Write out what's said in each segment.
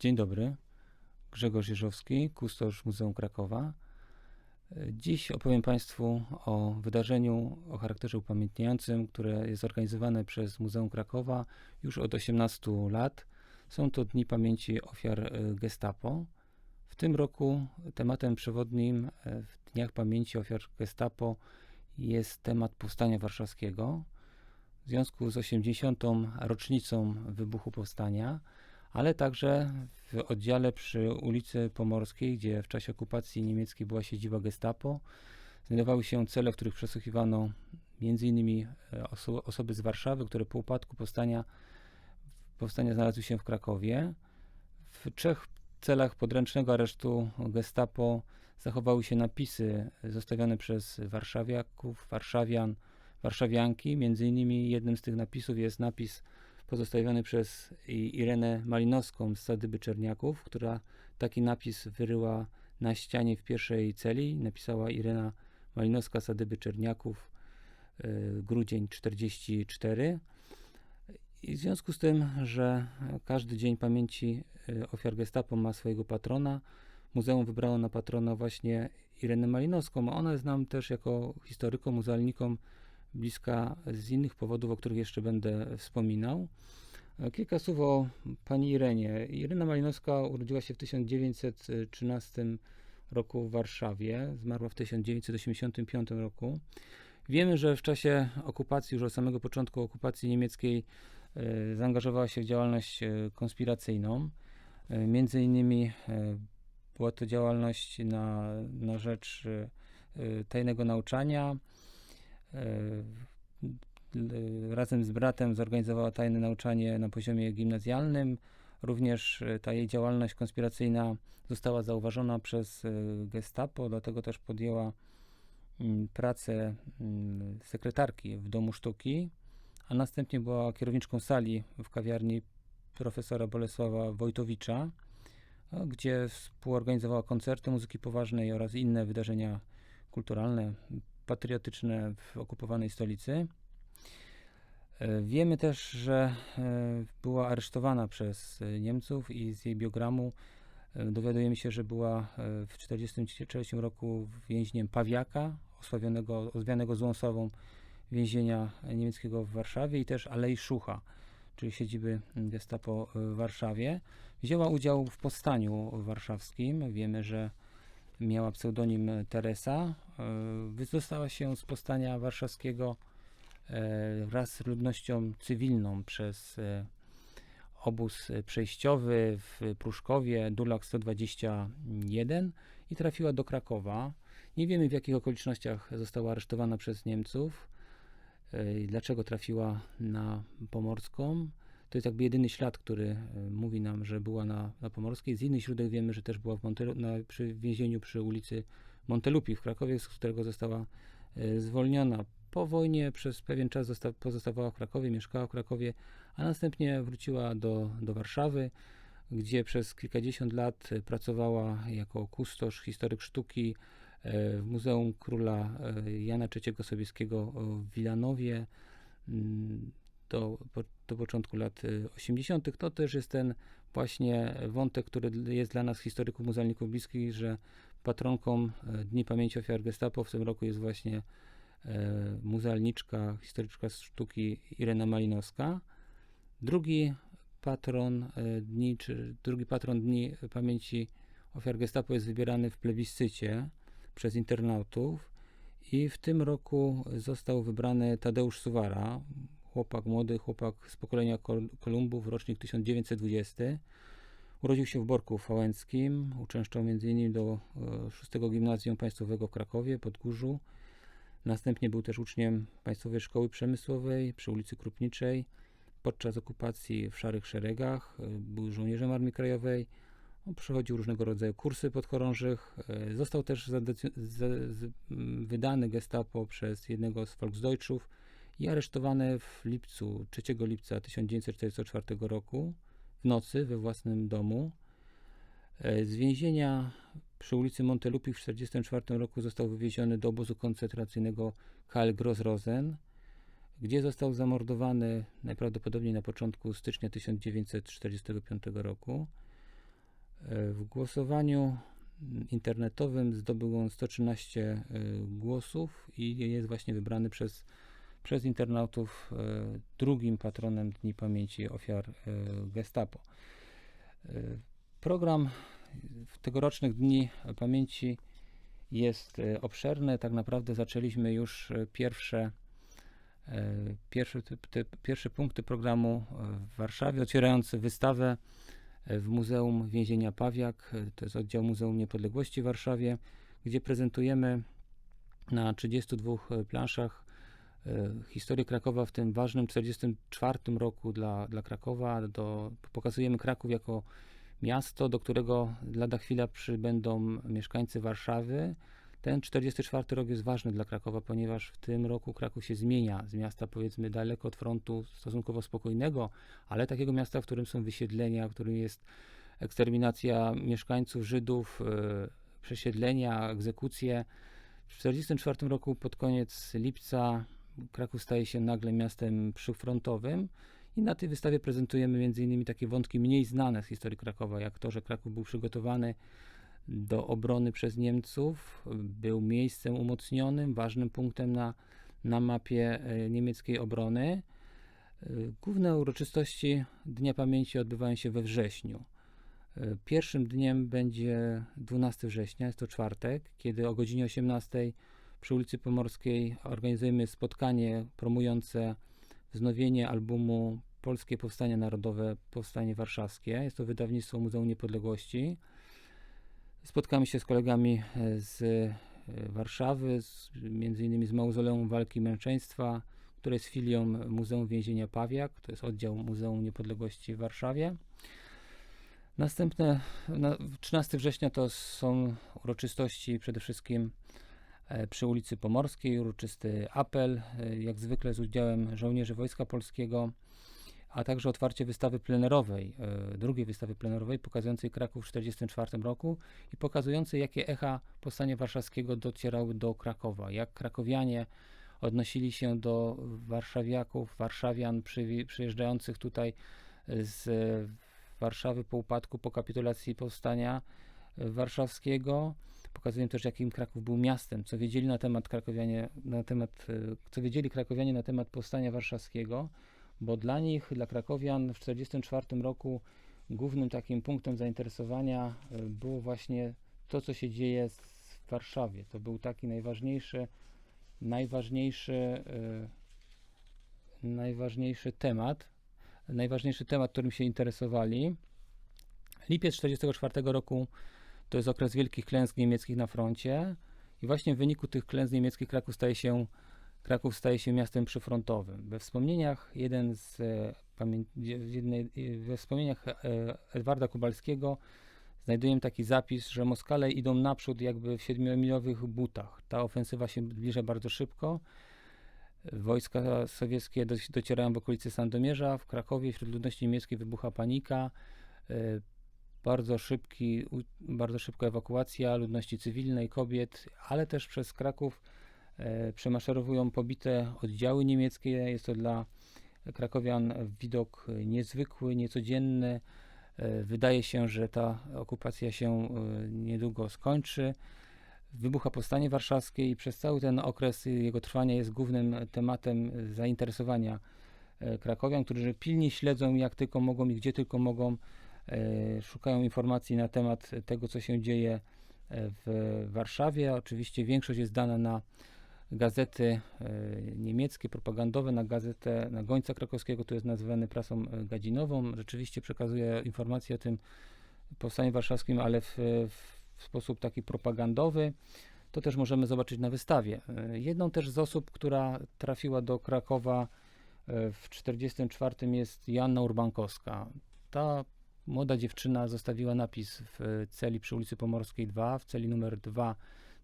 Dzień dobry. Grzegorz Jerzowski, kustosz Muzeum Krakowa. Dziś opowiem Państwu o wydarzeniu o charakterze upamiętniającym, które jest organizowane przez Muzeum Krakowa już od 18 lat. Są to Dni Pamięci Ofiar e, Gestapo. W tym roku tematem przewodnim e, w Dniach Pamięci Ofiar Gestapo jest temat Powstania Warszawskiego. W związku z 80. rocznicą wybuchu powstania, ale także w oddziale przy ulicy Pomorskiej, gdzie w czasie okupacji niemieckiej była siedziba Gestapo, znajdowały się cele, w których przesłuchiwano m.in. Oso osoby z Warszawy, które po upadku powstania, powstania znalazły się w Krakowie. W trzech celach podręcznego aresztu Gestapo zachowały się napisy zostawione przez warszawiaków, warszawian, warszawianki. Między innymi jednym z tych napisów jest napis pozostawiony przez Irenę Malinowską z Sadyby Czerniaków, która taki napis wyryła na ścianie w pierwszej celi. Napisała Irena Malinowska, Sadyby Czerniaków, y, grudzień 44. I w związku z tym, że każdy dzień pamięci y, ofiar gestapo ma swojego patrona, muzeum wybrało na patrona właśnie Irenę Malinowską. Ona jest nam też jako historykom, muzealnikom bliska z innych powodów, o których jeszcze będę wspominał. Kilka słów o pani Irenie. Irena Malinowska urodziła się w 1913 roku w Warszawie, zmarła w 1985 roku. Wiemy, że w czasie okupacji, już od samego początku okupacji niemieckiej, e, zaangażowała się w działalność e, konspiracyjną. E, między innymi była to działalność na, na rzecz tajnego nauczania, razem z bratem zorganizowała tajne nauczanie na poziomie gimnazjalnym. Również ta jej działalność konspiracyjna została zauważona przez Gestapo, dlatego też podjęła mm, pracę mm, sekretarki w Domu Sztuki, a następnie była kierowniczką sali w kawiarni profesora Bolesława Wojtowicza, gdzie współorganizowała koncerty muzyki poważnej oraz inne wydarzenia kulturalne, patriotyczne w okupowanej stolicy. E, wiemy też, że e, była aresztowana przez e, Niemców i z jej biogramu dowiadujemy się, że była w 1943 roku więźniem Pawiaka, osławionego, ozwianego złą sławą więzienia niemieckiego w Warszawie i też Alei Szucha, czyli siedziby gestapo w Warszawie. Wzięła udział w powstaniu warszawskim. Wiemy, że miała pseudonim Teresa. Wyzostała się z powstania warszawskiego wraz z ludnością cywilną przez e, obóz przejściowy w Pruszkowie, Dulak 121 i trafiła do Krakowa. Nie wiemy w jakich okolicznościach została aresztowana przez Niemców e, dlaczego trafiła na Pomorską. To jest jakby jedyny ślad, który e, mówi nam, że była na, na Pomorskiej. Z innych źródeł wiemy, że też była w na, przy więzieniu przy ulicy Montelupi w Krakowie, z którego została zwolniona. Po wojnie przez pewien czas zosta- pozostawała w Krakowie, mieszkała w Krakowie, a następnie wróciła do, do Warszawy, gdzie przez kilkadziesiąt lat pracowała jako kustosz, historyk sztuki e, w Muzeum Króla e, Jana III Sobieskiego w Wilanowie mm, do, do początku lat 80. To też jest ten właśnie wątek, który jest dla nas, historyków, muzealników bliski, że patronką e, Dni Pamięci Ofiar Gestapo w tym roku jest właśnie E, muzealniczka, historyczka sztuki Irena Malinowska. Drugi patron e, dni, czy drugi patron Dni Pamięci Ofiar Gestapo jest wybierany w plebiscycie przez internautów i w tym roku został wybrany Tadeusz Suwara, chłopak młody, chłopak z pokolenia Kolumbów, rocznik 1920. Urodził się w Borku Fałęckim, uczęszczał m.in. do 6 e, Gimnazjum Państwowego w Krakowie, Podgórzu. Następnie był też uczniem Państwowej Szkoły Przemysłowej przy ulicy Krupniczej. Podczas okupacji w Szarych Szeregach e, był żołnierzem Armii Krajowej. On przechodził różnego rodzaju kursy podchorążych. E, został też wydany gestapo przez jednego z Volksdeutschów i aresztowany w lipcu, 3 lipca 1944 roku w nocy we własnym domu. E, z więzienia przy ulicy Montelupi w 1944 roku został wywieziony do obozu koncentracyjnego Karl Grossrosen, gdzie został zamordowany najprawdopodobniej na początku stycznia 1945 roku. E, W głosowaniu internetowym zdobył on 113 e, głosów i jest właśnie wybrany przez, przez internautów e, drugim patronem Dni Pamięci Ofiar e, Gestapo. E, Program tegorocznych Dni Pamięci jest obszerny. Tak naprawdę zaczęliśmy już pierwsze, pierwsze, te, te, pierwsze punkty programu w Warszawie, otwierając wystawę w Muzeum Więzienia Pawiak. To jest oddział Muzeum Niepodległości w Warszawie, gdzie prezentujemy na 32 planszach historię Krakowa w tym ważnym 44 roku dla, dla Krakowa. Do, pokazujemy Kraków jako miasto, do którego lada chwila przybędą mieszkańcy Warszawy. Ten 44 rok jest ważny dla Krakowa, ponieważ w tym roku Kraków się zmienia z miasta powiedzmy daleko od frontu stosunkowo spokojnego, ale takiego miasta, w którym są wysiedlenia, w którym jest eksterminacja mieszkańców Żydów, e, przesiedlenia, egzekucje. W 44 roku pod koniec lipca Kraków staje się nagle miastem przyfrontowym i na tej wystawie prezentujemy m.in. takie wątki mniej znane z historii Krakowa, jak to, że Kraków był przygotowany do obrony przez Niemców, był miejscem umocnionym, ważnym punktem na, na mapie e, niemieckiej obrony. E, Główne uroczystości Dnia Pamięci odbywają się we wrześniu. E, Pierwszym dniem będzie 12 września, jest to czwartek, kiedy o godzinie 18 przy ulicy Pomorskiej organizujemy spotkanie promujące wznowienie albumu Polskie Powstanie Narodowe, Powstanie Warszawskie. Jest to wydawnictwo Muzeum Niepodległości. Spotkamy się z kolegami e, z e, Warszawy, z, między innymi z Mauzoleum Walki Męczeństwa, które jest filią Muzeum Więzienia Pawiak, to jest oddział Muzeum Niepodległości w Warszawie. Następne, na, 13 września to są uroczystości przede wszystkim przy ulicy Pomorskiej, uroczysty apel, e, jak zwykle z udziałem żołnierzy Wojska Polskiego, a także otwarcie wystawy plenerowej, e, drugiej wystawy plenerowej pokazującej Kraków w 1944 roku i pokazującej, jakie echa Powstania Warszawskiego docierały do Krakowa, jak krakowianie odnosili się do warszawiaków, warszawian przywi- przyjeżdżających tutaj z Warszawy po upadku, po kapitulacji powstania e, warszawskiego. Pokazują też, jakim Kraków był miastem, co wiedzieli na temat krakowianie, na temat, e, co wiedzieli krakowianie na temat powstania warszawskiego, bo dla nich, dla krakowian w 1944 roku głównym takim punktem zainteresowania e, było właśnie to, co się dzieje w Warszawie. To był taki najważniejszy, najważniejszy, e, najważniejszy temat, najważniejszy temat, którym się interesowali. Lipiec 1944 roku to jest okres wielkich klęsk niemieckich na froncie i właśnie w wyniku tych klęsk niemieckich Kraków staje się, Kraków staje się miastem przyfrontowym. We wspomnieniach jeden z e, jednej, e, we wspomnieniach e, Edwarda Kubalskiego znajdujemy taki zapis, że Moskale idą naprzód jakby w siedmiomilowych butach. Ta ofensywa się zbliża bardzo szybko. Wojska sowieckie do, docierają w okolicy Sandomierza, w Krakowie wśród ludności niemieckiej wybucha panika. Bardzo, szybki, bardzo szybka ewakuacja ludności cywilnej, kobiet, ale też przez Kraków e, przemaszerowują pobite oddziały niemieckie. Jest to dla krakowian widok niezwykły, niecodzienny. E, Wydaje się, że ta okupacja się e, niedługo skończy. Wybucha powstanie warszawskie i przez cały ten okres jego trwania jest głównym tematem zainteresowania krakowian, którzy pilnie śledzą jak tylko mogą i gdzie tylko mogą, szukają informacji na temat tego, co się dzieje e, w Warszawie. Oczywiście większość jest dana na gazety e, niemieckie, propagandowe, na gazetę, na Gońca Krakowskiego, który jest nazywany prasą e, gadzinową. Rzeczywiście przekazuje informacje o tym powstaniu warszawskim, ale w, w sposób taki propagandowy. To też możemy zobaczyć na wystawie. E, Jedną też z osób, która trafiła do Krakowa e, w 1944 jest Joanna Urbankowska. Ta młoda dziewczyna zostawiła napis w celi przy ulicy Pomorskiej 2, w celi numer 2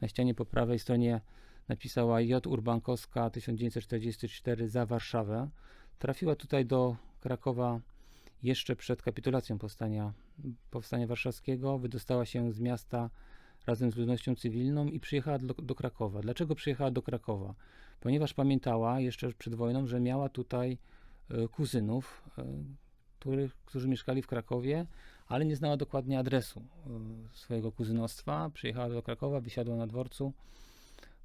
na ścianie po prawej stronie napisała J. Urbankowska 1944 za Warszawę. Trafiła tutaj do Krakowa jeszcze przed kapitulacją powstania, powstania warszawskiego. Wydostała się z miasta razem z ludnością cywilną i przyjechała do, do Krakowa. Dlaczego przyjechała do Krakowa? Ponieważ pamiętała jeszcze przed wojną, że miała tutaj e, kuzynów, e, których, którzy mieszkali w Krakowie, ale nie znała dokładnie adresu y, swojego kuzynostwa. Przyjechała do Krakowa, wysiadła na dworcu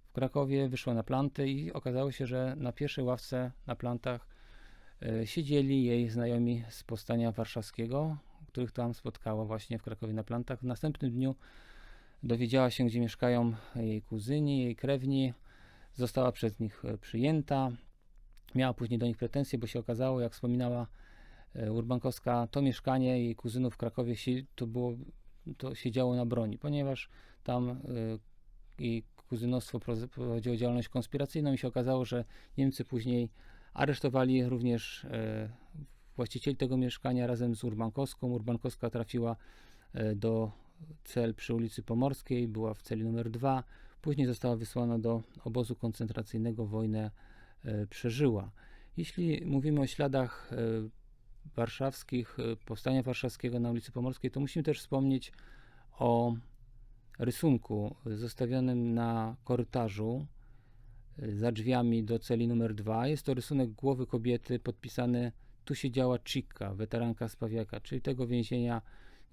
w Krakowie, wyszła na planty i okazało się, że na pierwszej ławce na plantach y, siedzieli jej znajomi z powstania warszawskiego, których tam spotkała właśnie w Krakowie na plantach. W następnym dniu dowiedziała się, gdzie mieszkają jej kuzyni, jej krewni. Została przez nich e, przyjęta. Miała później do nich pretensje, bo się okazało, jak wspominała e, Urbankowska, to mieszkanie jej kuzynów w Krakowie to było, to siedziało na broni, ponieważ tam e, jej kuzynostwo pro- prowadziło działalność konspiracyjną i się okazało, że Niemcy później aresztowali również e, właścicieli tego mieszkania razem z Urbankowską. Urbankowska trafiła e, do cel przy ulicy Pomorskiej, była w celi numer 2. Później została wysłana do obozu koncentracyjnego, wojnę e, przeżyła. Jeśli mówimy o śladach e, warszawskich, e, powstania warszawskiego na ulicy Pomorskiej, to musimy też wspomnieć o rysunku zostawionym na korytarzu e, za drzwiami do celi numer 2. Jest to rysunek głowy kobiety podpisany tu siedziała Chica, weteranka z Pawiaka, czyli tego więzienia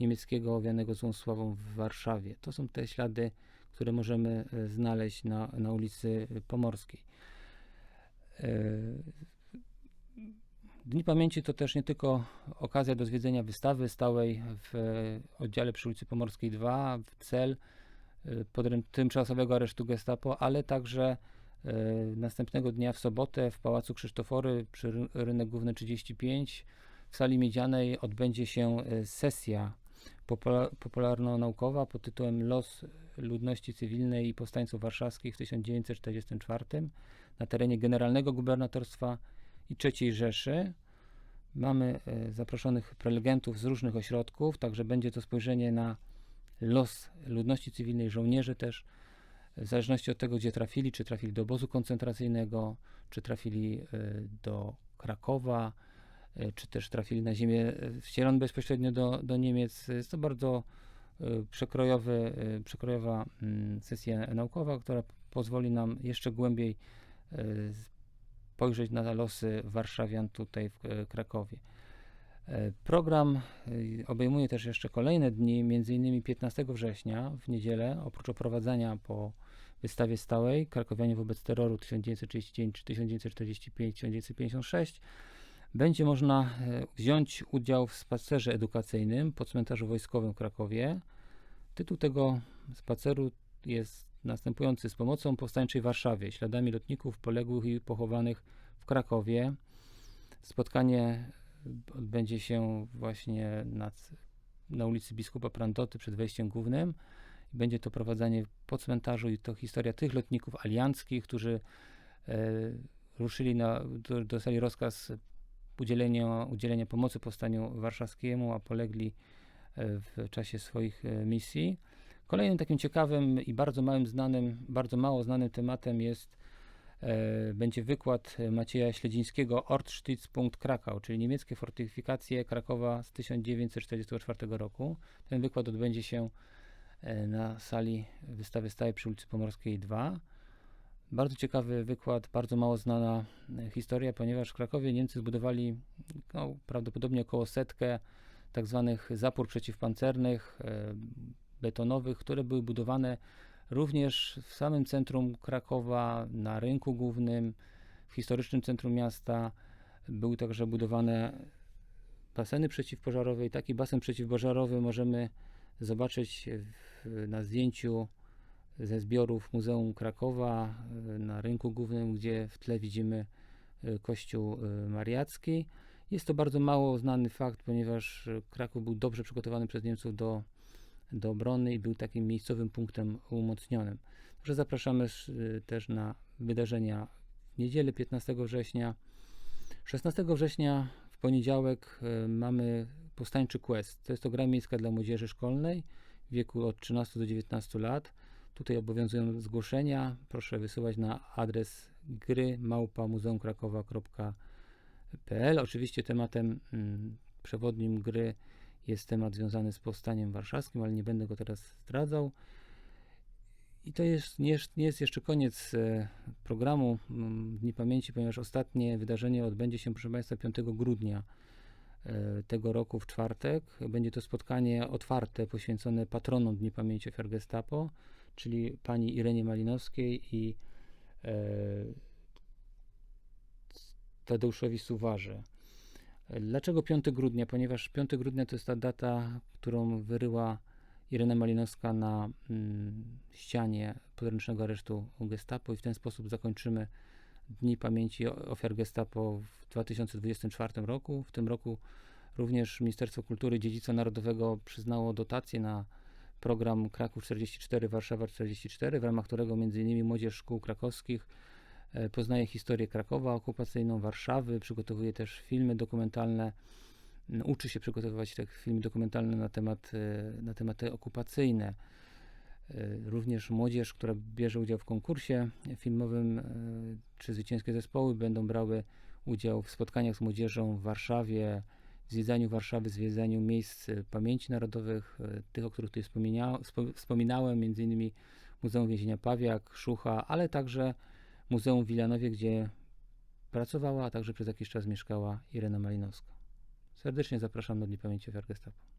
niemieckiego owianego złą sławą w Warszawie. To są te ślady, które możemy e, znaleźć na, na ulicy Pomorskiej. Dni Pamięci to też nie tylko okazja do zwiedzenia wystawy stałej w oddziale przy ulicy Pomorskiej 2, w cel e, pod tymczasowego aresztu Gestapo, ale także e, następnego dnia w sobotę w Pałacu Krzysztofory przy ry- Rynek Główny 35 w sali miedzianej odbędzie się e, sesja popula- popularno-naukowa pod tytułem Los ludności cywilnej i powstańców warszawskich w 1944 na terenie Generalnego Gubernatorstwa i III Rzeszy. Mamy e, zaproszonych prelegentów z różnych ośrodków, także będzie to spojrzenie na los ludności cywilnej, żołnierzy też, w zależności od tego, gdzie trafili, czy trafili do obozu koncentracyjnego, czy trafili e, do Krakowa, e, czy też trafili na ziemię wcielone bezpośrednio do, do Niemiec. Jest to bardzo przekrojowy, przekrojowa mm, sesja naukowa, która pozwoli nam jeszcze głębiej spojrzeć na losy warszawian tutaj w e, Krakowie. E, Program e, obejmuje też jeszcze kolejne dni, m.in. 15 września w niedzielę, oprócz oprowadzania po wystawie stałej Krakowianie wobec terroru 1939-1945-1956 będzie można wziąć udział w spacerze edukacyjnym po cmentarzu wojskowym w Krakowie. Tytuł tego spaceru jest następujący: Z pomocą powstańczej Warszawie, śladami lotników poległych i pochowanych w Krakowie. Spotkanie odbędzie się właśnie nad, na ulicy Biskupa Prantoty przed wejściem głównym. Będzie to prowadzenie po cmentarzu i to historia tych lotników alianckich, którzy e, ruszyli na, do, dostali rozkaz udzielenia, udzielenia pomocy powstaniu warszawskiemu, a polegli e, w czasie swoich e, misji. Kolejnym takim ciekawym i bardzo małym znanym, bardzo mało znanym tematem jest e, będzie wykład Macieja Śledzińskiego Ortstützpunkt Krakau, czyli niemieckie fortyfikacje Krakowa z 1944 roku. Ten wykład odbędzie się e, na sali wystawy stałej przy ulicy Pomorskiej 2. Bardzo ciekawy wykład, bardzo mało znana e, historia, ponieważ w Krakowie Niemcy zbudowali no, prawdopodobnie około setkę tak zwanych zapór przeciwpancernych, betonowych, które były budowane również w samym centrum Krakowa, na rynku głównym, w historycznym centrum miasta. Były także budowane baseny przeciwpożarowe i taki basen przeciwpożarowy możemy zobaczyć w, na zdjęciu ze zbiorów Muzeum Krakowa e, na rynku głównym, gdzie w tle widzimy e, kościół e, mariacki. Jest to bardzo mało znany fakt, ponieważ Kraków był dobrze przygotowany przez Niemców do, do obrony i był takim miejscowym punktem umocnionym. Także zapraszamy e, też na wydarzenia w niedzielę 15 września. 16 września w poniedziałek e, mamy Powstańczy Quest. To jest to gra miejska dla młodzieży szkolnej w wieku od 13 do 19 lat. Tutaj obowiązują zgłoszenia. Proszę wysyłać na adres gry małpamuzeumkrakowa.pl. Oczywiście tematem mm, przewodnim gry jest temat związany z powstaniem warszawskim, ale nie będę go teraz zdradzał. I to jest, nie, jest- nie jest jeszcze koniec e, programu mm, Dni Pamięci, ponieważ ostatnie wydarzenie odbędzie się, proszę Państwa, 5 grudnia e, tego roku w czwartek. Będzie to spotkanie otwarte poświęcone patronom Dni Pamięci Ofiar Gestapo, czyli pani Irenie Malinowskiej i e, Tadeuszowi Suwarze. Dlaczego 5 grudnia? Ponieważ 5 grudnia to jest ta data, którą wyryła Irena Malinowska na mm, ścianie podręcznego aresztu Gestapo i w ten sposób zakończymy Dni Pamięci Ofiar Gestapo w 2024 roku. W tym roku również Ministerstwo Kultury i Dziedzictwa Narodowego przyznało dotację na program Kraków 44, Warszawa 44, w ramach którego m.in. młodzież szkół krakowskich poznaje historię Krakowa okupacyjną, Warszawy, przygotowuje też filmy dokumentalne, n- uczy się przygotowywać te filmy dokumentalne na, temat, e, na tematy okupacyjne. E, Również młodzież, która bierze udział w konkursie filmowym, e, czy zwycięskie zespoły będą brały udział w spotkaniach z młodzieżą w Warszawie, w zwiedzaniu Warszawy, zwiedzaniu miejsc e, pamięci narodowych, e, tych, o których tutaj wspominałem, między innymi Muzeum Więzienia Pawiak, Szucha, ale także Muzeum w Wilanowie, gdzie pracowała, a także przez jakiś czas mieszkała Irena Malinowska. Serdecznie zapraszam na Dni Pamięci Ofiar Gestapo.